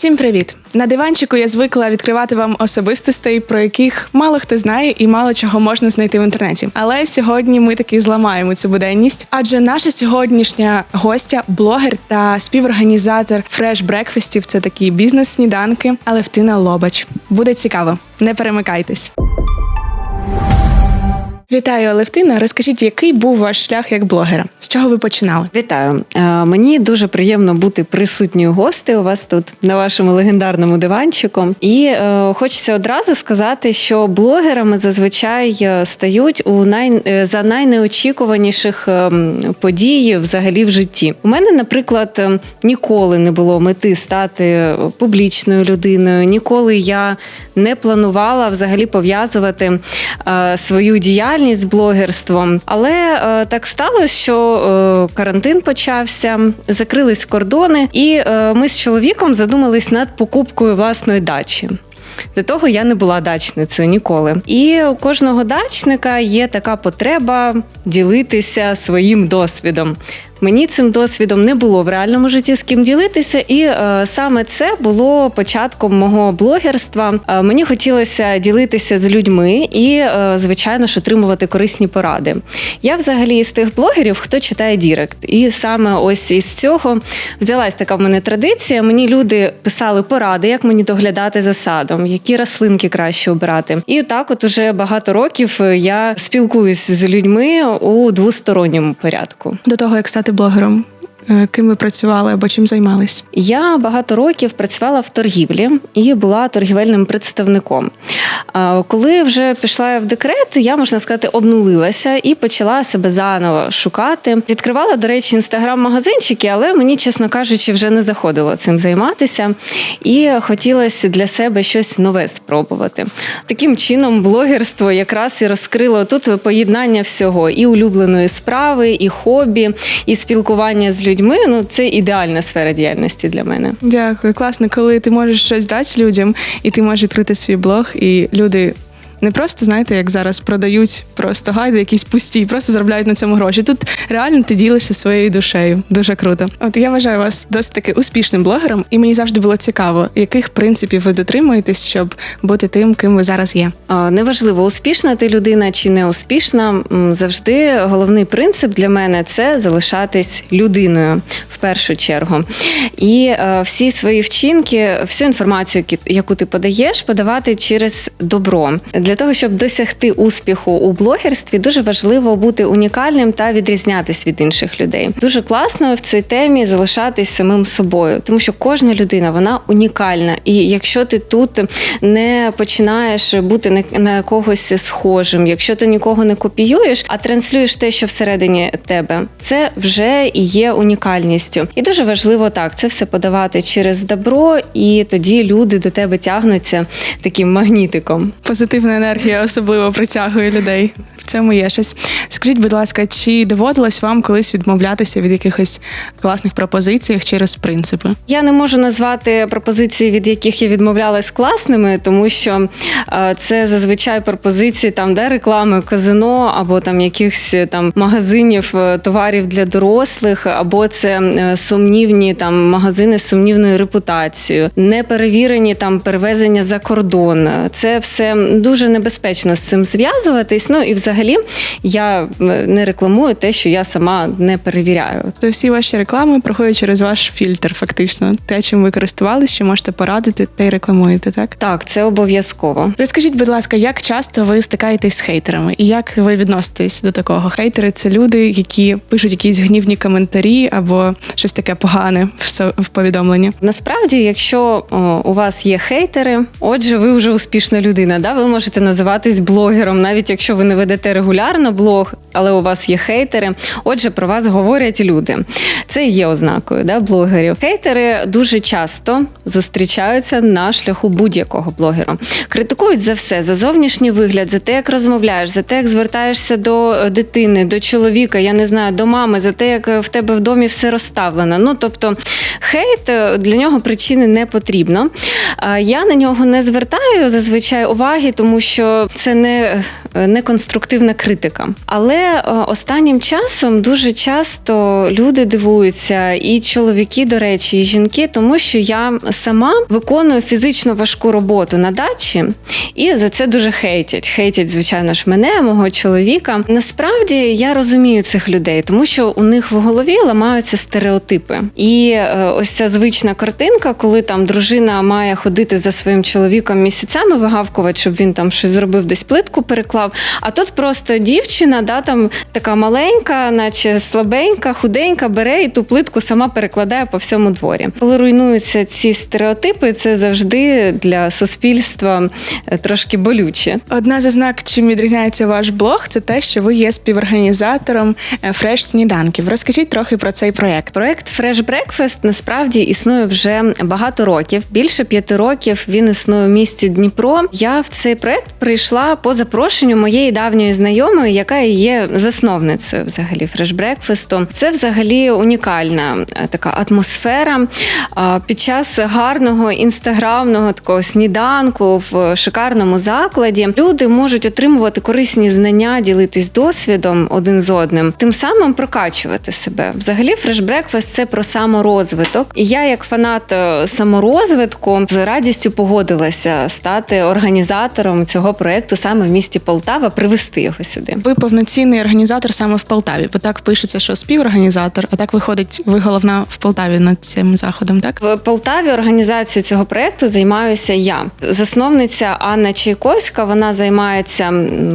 Всім привіт! На диванчику я звикла відкривати вам особистостей, про яких мало хто знає і мало чого можна знайти в інтернеті. Але сьогодні ми таки зламаємо цю буденність, адже наша сьогоднішня гостя блогер та співорганізатор фреш брекфестів це такі бізнес-сніданки Алевтина Лобач. Буде цікаво, не перемикайтесь. Вітаю, Алевтина. Розкажіть, який був ваш шлях як блогера? З чого ви починали? Вітаю. Е, Мені дуже приємно бути присутньою гостею у вас тут на вашому легендарному диванчику. І е, хочеться одразу сказати, що блогерами зазвичай е, стають у най, за найнеочікуваніших е, подій взагалі в житті. У мене, наприклад, е, ніколи не було мети стати публічною людиною. Ніколи я не планувала взагалі пов'язувати свою діяльність з блогерством. Але е, так сталося, що е, карантин почався, закрились кордони, і е, ми з чоловіком задумались над покупкою власної дачі. До того я не була дачницею ніколи. І у кожного дачника є така потреба ділитися своїм досвідом. Мені цим досвідом не було в реальному житті з ким ділитися, і е, саме це було початком мого блогерства. Е, мені хотілося ділитися з людьми і, е, звичайно ж, отримувати корисні поради. Я взагалі із тих блогерів, хто читає Дірект. І саме ось із цього взялась така в мене традиція. Мені люди писали поради, як мені доглядати за садом, які рослинки краще обирати. І так, от уже багато років я спілкуюсь з людьми у двосторонньому порядку. До того як стати блогером, е, ким ви працювали або чим займались? Я багато років працювала в торгівлі і була торгівельним представником. Коли вже пішла в декрет, я можна сказати, обнулилася і почала себе заново шукати. Відкривала, до речі, інстаграм-магазинчики, але мені, чесно кажучи, вже не заходило цим займатися. І хотілося для себе щось нове спробувати. Таким чином, блогерство якраз і розкрило тут поєднання всього: і улюбленої справи, і хобі, і спілкування з людьми. Ну, це ідеальна сфера діяльності для мене. Дякую, класно, коли ти можеш щось дати людям, і ти можеш відкрити свій блог, і люди. Не просто знаєте, як зараз продають просто гайди, якісь пусті, просто заробляють на цьому гроші. Тут реально ти ділишся своєю душею. Дуже круто. От я вважаю вас досить таки успішним блогером, і мені завжди було цікаво, яких принципів ви дотримуєтесь, щоб бути тим, ким ви зараз є. Неважливо, успішна ти людина чи не успішна. Завжди головний принцип для мене це залишатись людиною в першу чергу. І е, всі свої вчинки, всю інформацію, яку ти подаєш, подавати через добро. Для того, щоб досягти успіху у блогерстві, дуже важливо бути унікальним та відрізнятись від інших людей. Дуже класно в цій темі залишатись самим собою, тому що кожна людина вона унікальна. І якщо ти тут не починаєш бути на, когось схожим, якщо ти нікого не копіюєш, а транслюєш те, що всередині тебе, це вже і є унікальністю. І дуже важливо так це все подавати через добро, і тоді люди до тебе тягнуться таким магнітиком. Позитивна енергія особливо притягує людей. В цьому є щось. Скажіть, будь ласка, чи доводилось вам колись відмовлятися від якихось класних пропозицій через принципи? Я не можу назвати пропозиції, від яких я відмовлялась класними, тому що е, це зазвичай пропозиції там, де реклами казино або там якихось е, там магазинів е, товарів для дорослих, або це сумнівні там магазини з сумнівною репутацією, неперевірені там перевезення за кордон. Це все дуже небезпечно з цим зв'язуватись. Ну і взагалі я е, не рекламую те, що я сама не перевіряю. То всі ваші реклами проходять через ваш фільтр, фактично. Те, чим ви користувалися, що можете порадити, те й рекламуєте, так? Так, це обов'язково. Розкажіть, будь ласка, як часто ви стикаєтесь з хейтерами і як ви відноситесь до такого? Хейтери це люди, які пишуть якісь гнівні коментарі або щось таке погане в повідомленні. Насправді, якщо о, у вас є хейтери, отже, ви вже успішна людина. Да? Ви можете називатись блогером, навіть якщо ви не ведете регулярно блог, але у вас є хейтери. Отже, про вас говорять люди. Це є ознакою да, блогерів. Хейтери дуже часто зустрічаються на шляху будь-якого блогера. Критикують за все, за зовнішній вигляд, за те, як розмовляєш, за те, як звертаєшся до дитини, до чоловіка, я не знаю, до мами, за те, як в тебе в домі все розставлено. Ну тобто, хейт е, для нього причини не потрібно. Я на нього не звертаю зазвичай уваги, тому що це не, е, не конструктивно конструктивна критика. Але е, останнім часом дуже часто люди дивуються, і чоловіки, до речі, і жінки, тому що я сама виконую фізично важку роботу на дачі, і за це дуже хейтять. Хейтять, звичайно ж, мене, мого чоловіка. Насправді я розумію цих людей, тому що у них в голові ламаються стереотипи. І е, ось ця звична картинка, коли там дружина має ходити за своїм чоловіком місяцями вигавкувати, щоб він там щось зробив, десь плитку переклав. А тут просто дівчина, да, там така маленька, наче слабенька, худенька, бере і ту плитку сама перекладає по всьому дворі. Коли руйнуються ці стереотипи, це завжди для суспільства е, трошки болюче. Одна з ознак, чим відрізняється ваш блог, це те, що ви є співорганізатором фреш сніданків. Розкажіть трохи про цей проєкт. Проект Fresh Breakfast насправді існує вже багато років. Більше п'яти років він існує у місті Дніпро. Я в цей проект прийшла по запрошенню моєї давньої знайомої, яка є засновницею взагалі Breakfast. Це взагалі унікальна е, така атмосфера. Під час гарного інстаграмного такого сніданку в шикарному закладі люди можуть отримувати корисні знання, ділитись досвідом один з одним, тим самим прокачувати себе. Взагалі, Breakfast – це про саморозвиток. І я, як фанат е, саморозвитку, з радістю погодилася стати організатором цього проекту саме в місті Полтава, привести його сюди. Ви повноцінний організатор саме в Полтаві, бо так пишеться, що співорганізатор, а так виходить, ви головна в Полтаві над цим заходом, так? В Полтаві організацією цього проекту займаюся я. Засновниця Анна Чайковська. Вона займається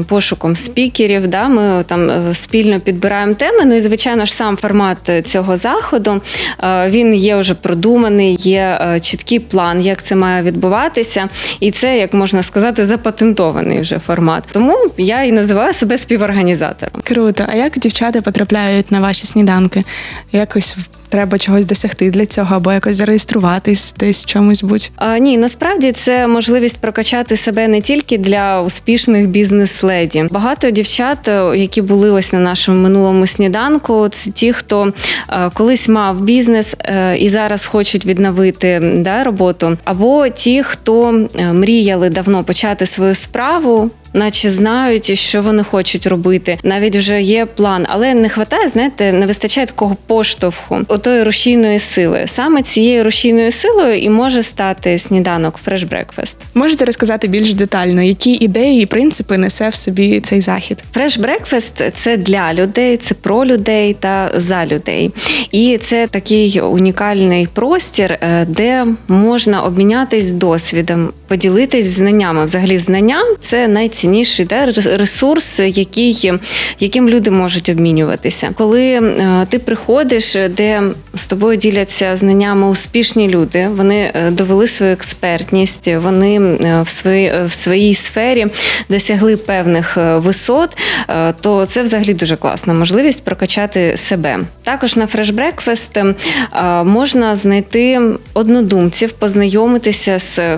пошуком спікерів. Да? Ми там е, спільно підбираємо теми. Ну і звичайно ж сам формат е, цього заходу е, він є вже продуманий, є чіткий план, як це має відбуватися. І це, як можна сказати, запатентований вже формат. Тому я і називаю себе співорганізатором. Круто. А як дівчата потрапляють на ваші сніданки? Якось треба чогось досягти для цього, або якось зареєструватись десь в чомусь будь. А, ні, насправді це можливість прокачати себе не тільки для успішних бізнес-леді. Багато дівчат, е, які були ось на нашому минулому сніданку, це ті, хто е, колись мав бізнес е, і зараз хочуть відновити да, роботу, або ті, хто мріяли давно почати свою справу. Наче знають, що вони хочуть робити. Навіть вже є план, але не вистачає, знаєте, не вистачає такого поштовху, отої рушійної сили. Саме цією рушійною силою і може стати сніданок Fresh Breakfast. Можете розказати більш детально, які ідеї і принципи несе в собі цей захід? Fresh Breakfast – це для людей, це про людей та за людей. І це такий унікальний простір, е, де можна обмінятись досвідом, поділитись знаннями. Взагалі, знання це найцінніший да, ресурс, який, яким люди можуть обмінюватися. Коли е, ти приходиш, де з тобою діляться знаннями успішні люди, вони е, довели свою експертність, вони е, в своїй, в своїй сфері досягли певних е, висот, е, то це взагалі дуже класна можливість прокачати себе. Також на Breakfast е, можна знайти однодумців, познайомитися з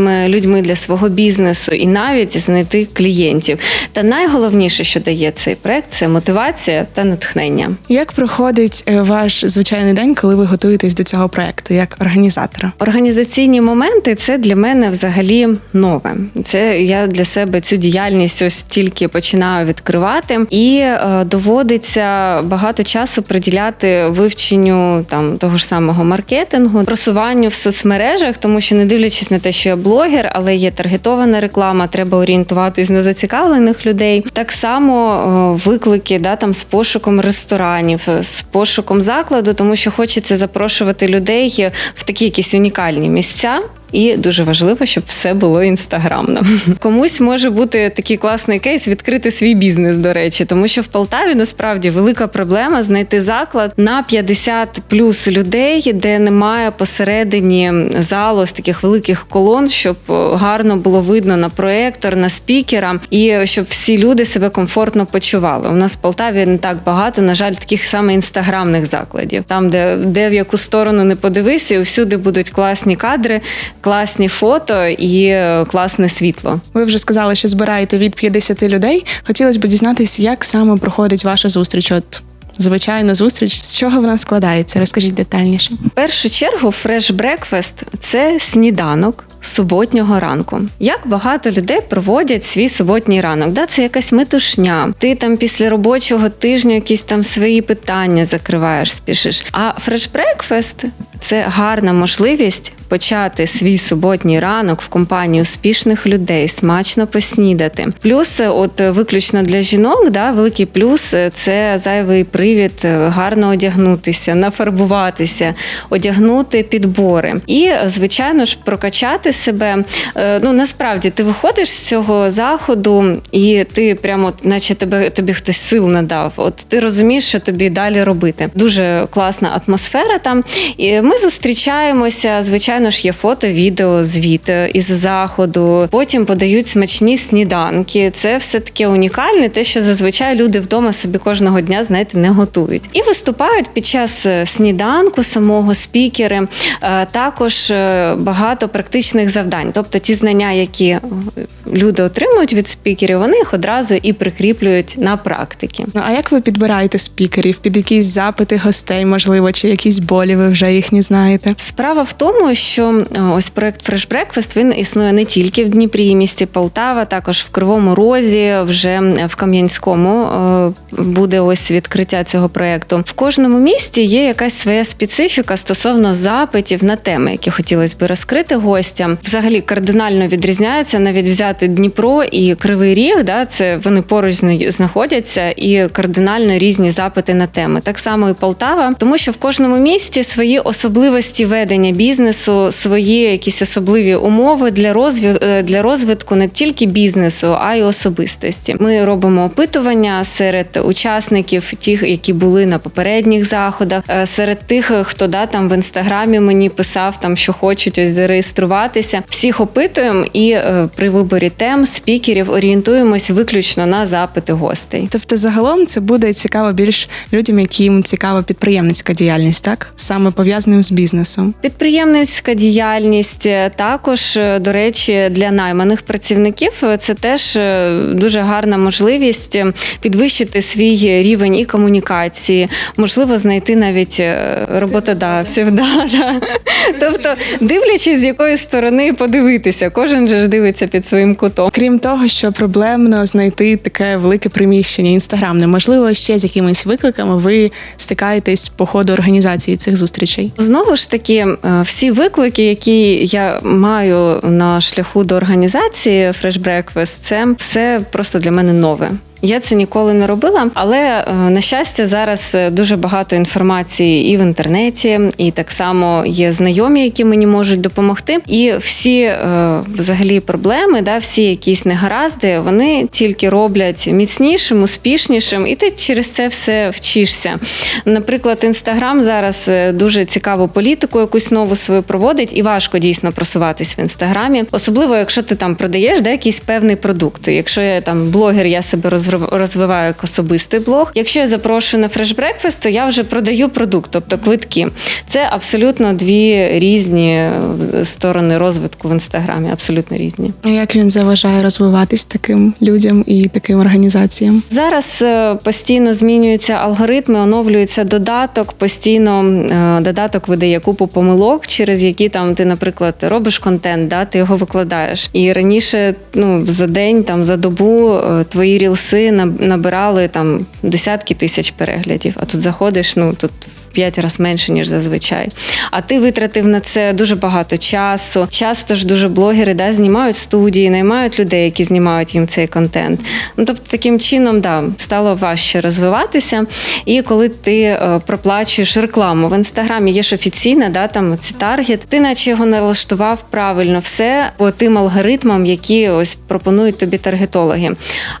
корисними людьми для свого бізнесу і навіть знайти клієнтів. Та найголовніше, що дає цей проект, це мотивація та натхнення. Як проходить е, ваш звичайний день, коли ви готуєтесь до цього проекту як організатора? Організаційні моменти це для мене взагалі нове. Це я для себе цю діяльність ось тільки починаю відкривати, і е, доводиться багато часу приділяти вивченню там того ж самого маркетингу, просуванню в соцмережах, тому що не дивлячись на те, що я блогер, але є таргетована реклама, треба орієнтуватись на зацікавлених людей. Так само е, виклики да там з пошуком ресторанів, е, з пошуком закладу, тому що хочеться запрошувати людей в такі якісь унікальні місця. І дуже важливо, щоб все було інстаграмно. Комусь може бути такий класний кейс відкрити свій бізнес, до речі, тому що в Полтаві насправді велика проблема знайти заклад на 50 плюс людей, де немає посередині залу з таких великих колон, щоб е, гарно було видно на проектор, на спікера, і щоб всі люди себе комфортно почували. У нас в Полтаві не так багато, на жаль, таких саме інстаграмних закладів, там, де, де в яку сторону не подивися, і всюди будуть класні кадри, класні фото і е, класне світло. Ви вже сказали, що збираєте від 50 людей. Хотілося б дізнатися, як саме проходить ваша зустріч. От звичайна зустріч, з чого вона складається? Розкажіть детальніше. В першу чергу, Fresh Breakfast – це сніданок. суботнього ранку. Як багато людей проводять свій суботній ранок? Да, це якась метушня. Ти там після робочого тижня якісь там свої питання закриваєш, спішиш. А фреш брекфест це гарна можливість почати свій суботній ранок в компанії успішних людей, смачно поснідати. Плюс, е, от е, виключно для жінок, да, великий плюс е, це зайвий привід гарно одягнутися, нафарбуватися, одягнути підбори. І, звичайно ж, прокачати себе. Ну насправді ти виходиш з цього заходу, і ти прямо, наче тебе тобі хтось сил надав. От ти розумієш, що тобі далі робити. Дуже класна атмосфера там. І ми зустрічаємося. Звичайно ж, є фото, відео, звіт із заходу. Потім подають смачні сніданки. Це все таке унікальне, те, що зазвичай люди вдома собі кожного дня, знаєте, не готують. І виступають під час е, сніданку самого спікери. Е, Також е, багато практичних завдань, тобто ті знання, які люди отримують від спікерів, вони їх одразу і прикріплюють на практики. Ну а як ви підбираєте спікерів? Під якісь запити гостей, можливо, чи якісь болі ви вже їхні знаєте? Справа в тому, що е, ось проект Fresh Breakfast, він існує не тільки в Дніпрі, місті Полтава, також в Кривому Розі, вже в Кам'янському е, буде ось відкриття цього проекту. В кожному місті є якась своя специфіка стосовно запитів на теми, які хотілося би розкрити гостям. Взагалі кардинально відрізняється навіть взяти Дніпро і Кривий Ріг. Да, це вони поруч зна- знаходяться і кардинально різні запити на теми. Так само і Полтава, тому що в кожному місті свої особливості ведення бізнесу, свої якісь особливі умови для розві... е, для розвитку не тільки бізнесу, а й особистості. Ми робимо опитування серед учасників, тих, які були на попередніх заходах, е, серед тих, хто да там в інстаграмі мені писав там, що хочуть ось зареєструватися. Всіх опитуємо і е, при виборі тем спікерів орієнтуємось виключно на запити гостей. Тобто, загалом це буде цікаво більш людям, яким цікава підприємницька діяльність, так саме пов'язаним з бізнесом. Підприємницька діяльність е, також, е, до речі, для найманих працівників е, це теж дуже гарна можливість підвищити свій рівень і комунікації, можливо, знайти навіть роботодавців. Да, да. Тобто, дивлячись з якої сторони подивитися, кожен же ж дивиться під своїм кутом. Крім того, що проблемно знайти таке велике приміщення інстаграмне, можливо, ще з якимись викликами ви стикаєтесь по ходу організації цих зустрічей. Знову ж таки, всі виклики, які я маю на шляху до організації Fresh Breakfast, це все просто для мене нове. Я це ніколи не робила, але е, на щастя, зараз е, дуже багато інформації і в інтернеті, і так само є знайомі, які мені можуть допомогти. І всі е, взагалі проблеми, да, всі якісь негаразди, вони тільки роблять міцнішим, успішнішим, і ти через це все вчишся. Наприклад, інстаграм зараз дуже цікаву політику, якусь нову свою проводить, і важко дійсно просуватись в інстаграмі, особливо якщо ти там продаєш да, якийсь певний продукт. Якщо я там блогер, я себе розрив- розвиваю як особистий блог. Якщо я запрошую на Breakfast, то я вже продаю продукт, тобто квитки. Це абсолютно дві різні е, сторони розвитку в інстаграмі, абсолютно різні. А як він заважає розвиватись таким людям і таким організаціям? Зараз е, постійно змінюються алгоритми, оновлюється додаток. Постійно е, додаток видає купу помилок, через які там ти, наприклад, робиш контент, да, ти його викладаєш. І раніше, ну за день, там за добу твої рілси наб- набирали там десятки тисяч переглядів. А тут заходиш, ну тут. П'ять разів менше ніж зазвичай. А ти витратив на це дуже багато часу. Часто ж дуже блогери да, знімають студії, наймають людей, які знімають їм цей контент. Ну тобто, таким чином, да, стало важче розвиватися. І коли ти е, проплачуєш рекламу в інстаграмі, є ж офіційна, да, там ці таргет, ти наче його налаштував правильно все по тим алгоритмам, які ось пропонують тобі таргетологи.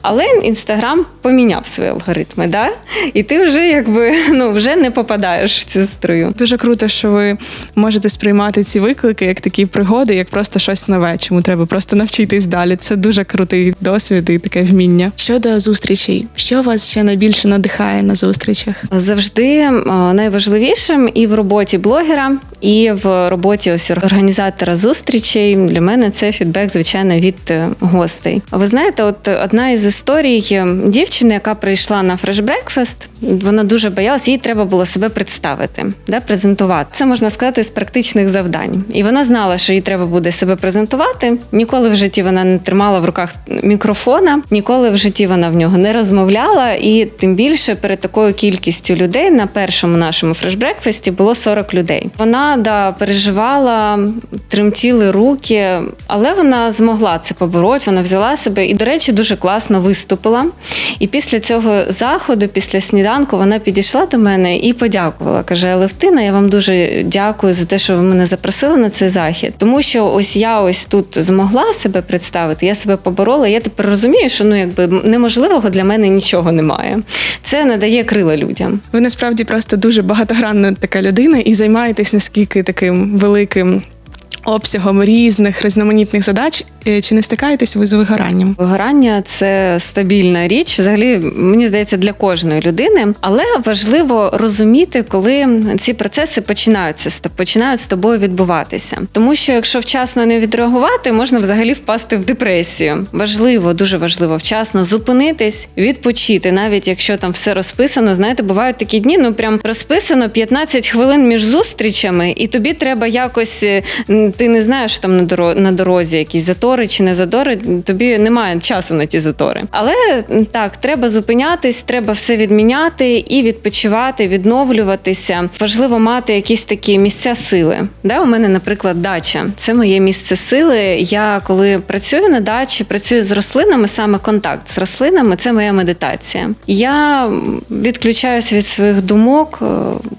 Але інстаграм поміняв свої алгоритми, да? і ти вже якби ну вже не попадаєш в цю струю. Дуже круто, що ви можете сприймати ці виклики як такі пригоди, як просто щось нове, чому треба просто навчитись далі. Це дуже крутий досвід і таке вміння. Щодо зустрічей, що вас ще найбільше надихає на зустрічах? Завжди е, найважливішим і в роботі блогера, і в роботі ось організатора зустрічей для мене це фідбек, звичайно, від е, гостей. Ви знаєте, от одна із історій е, дівчини, яка прийшла на Breakfast, вона дуже боялась, їй треба було себе представити, да, презентувати. Це можна сказати з практичних завдань. І вона знала, що їй треба буде себе презентувати. Ніколи в житті вона не тримала в руках мікрофона, ніколи в житті вона в нього не розмовляла. І тим більше перед такою кількістю людей на першому нашому фрешбрекфесті було 40 людей. Вона да переживала, тремтіли руки, але вона змогла це побороти. Вона взяла себе і, до речі, дуже класно виступила. І після цього заходу, після сніданку, вона підійшла до мене і подякувала. Каже: Левтина, я вам дуже дякую за те, що ви мене запросили на цей захід. Тому що ось я ось тут змогла себе представити, я себе поборола. Я тепер розумію, що ну якби неможливого для мене нічого немає. Це надає крила людям. Ви насправді просто дуже багатогранна така людина і займаєтесь наскільки таким великим обсягом різних різноманітних задач. Е, Чи не стикаєтесь ви з вигоранням? Вигорання це стабільна річ, взагалі, мені здається, для кожної людини. Але важливо розуміти, коли ці процеси починаються починають з тобою відбуватися. Тому що якщо вчасно не відреагувати, можна взагалі впасти в депресію. Важливо, дуже важливо вчасно зупинитись, відпочити, навіть якщо там все розписано. Знаєте, бувають такі дні, ну прям розписано 15 хвилин між зустрічами, і тобі треба якось. е, Ти не знаєш там на дорозі, на дорозі затори чи не затори. Тобі немає часу на ті затори. Але так, треба зупинятись, треба все відміняти і відпочивати, відновлюватися. Важливо мати якісь такі місця сили. Да, у мене, наприклад, дача. Це моє місце сили. Я коли працюю на дачі, працюю з рослинами, саме контакт з рослинами це моя медитація. Я м, відключаюсь від своїх думок, е,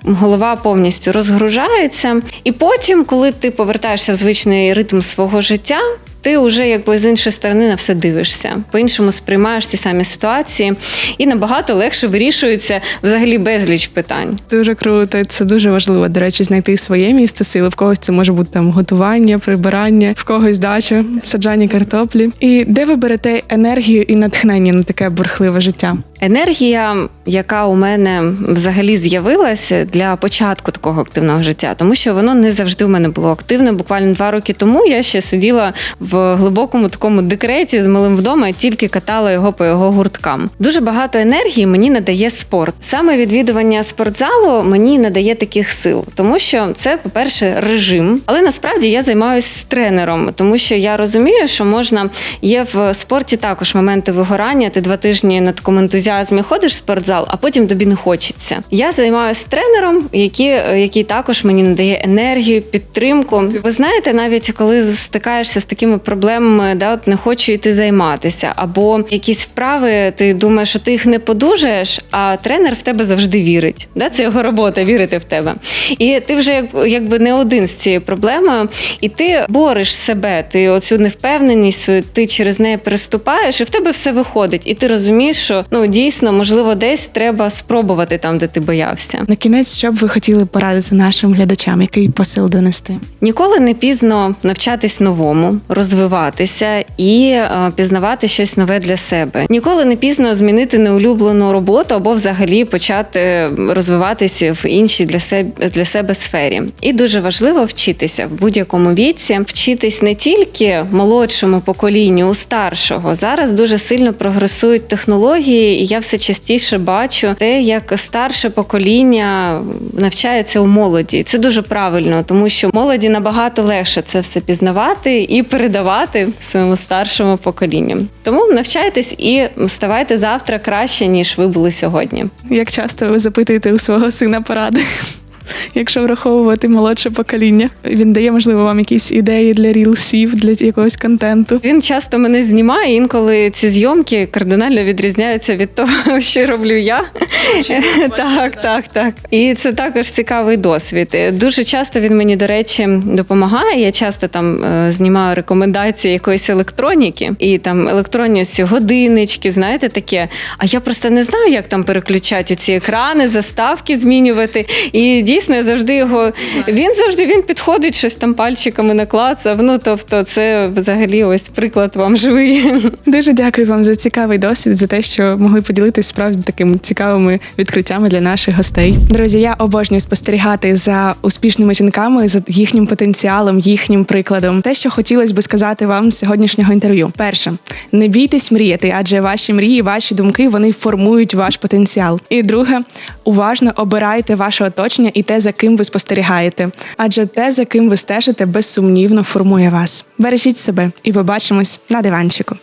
голова повністю розгружається. І потім, коли ти повертаєшся в звичний ритм свого життя. Ти вже якби з іншої сторони на все дивишся, по-іншому сприймаєш ті самі ситуації, і набагато легше вирішується взагалі безліч питань. Дуже круто. Це дуже важливо, до речі, знайти своє місце сили. В когось це може бути там готування, прибирання, в когось дача, саджання картоплі. І де ви берете енергію і натхнення на таке бурхливе життя? Енергія, яка у мене взагалі з'явилася для початку такого активного життя, тому що воно не завжди у мене було активне. Буквально два роки тому я ще сиділа в глибокому такому декреті з малим вдома і тільки катала його по його гурткам. Дуже багато енергії мені надає спорт. Саме відвідування спортзалу мені надає таких сил, тому що це, по-перше, режим. Але насправді я займаюся тренером, тому що я розумію, що можна є в спорті також моменти вигорання. Ти два тижні на такому ентузіазмі ходиш в спортзал, а потім тобі не хочеться. Я займаюся тренером, який, який також мені надає енергію, підтримку. Ви знаєте, навіть коли стикаєшся з такими проблемами, да, от не хочу йти займатися, або якісь вправи, ти думаєш, що ти їх не подужаєш, а тренер в тебе завжди вірить. Да? Це його робота вірити в тебе. І ти вже якби не один з цією проблемою, і ти бориш себе, ти оцю невпевненість свою, ти через неї переступаєш, і в тебе все виходить. І ти розумієш, що ну дійсно, можливо, десь треба спробувати там, де ти боявся. На кінець, що б ви хотіли порадити нашим глядачам, який посил донести? Ніколи не пізно навчатись новому, розвиватися і е, пізнавати щось нове для себе. Ніколи не пізно змінити неулюблену роботу або взагалі почати розвиватися в іншій для себе для себе сфері. І дуже важливо вчитися в будь-якому віці, вчитись не тільки молодшому поколінню, у старшого. Зараз дуже сильно прогресують технології, і я все частіше бачу те, як старше покоління навчається у молоді. Це дуже правильно, тому що молоді набагато легше це все пізнавати і передавати своєму старшому поколінню. Тому навчайтесь і ставайте завтра краще, ніж ви були сьогодні. Як часто ви запитуєте у свого сина поради? Якщо враховувати молодше покоління, він дає, можливо, вам якісь ідеї для рілсів, для якогось контенту. Він часто мене знімає. Інколи ці зйомки кардинально відрізняються від того, що роблю я. так, так, так. І це також цікавий досвід. Дуже часто він мені, до речі, допомагає. Я часто там е, знімаю рекомендації якоїсь електроніки, і там електронні ці годиннички, знаєте, таке. А я просто не знаю, як там переключати ці екрани, заставки змінювати. І дійсно. Дійсно я завжди його. Він завжди він підходить, щось там пальчиками наклацав. Ну тобто, це взагалі ось приклад вам живий. Дуже дякую вам за цікавий досвід, за те, що могли поділитися справді такими цікавими відкриттями для наших гостей. Друзі, я обожнюю спостерігати за успішними жінками, за їхнім потенціалом, їхнім прикладом. Те, що хотілося би сказати вам з сьогоднішнього інтерв'ю. Перше, не бійтесь мріяти, адже ваші мрії, ваші думки вони формують ваш потенціал. І друге, уважно обирайте ваше оточення і те, за ким ви спостерігаєте. Адже те, за ким ви стежите, безсумнівно формує вас. Бережіть себе і побачимось на диванчику.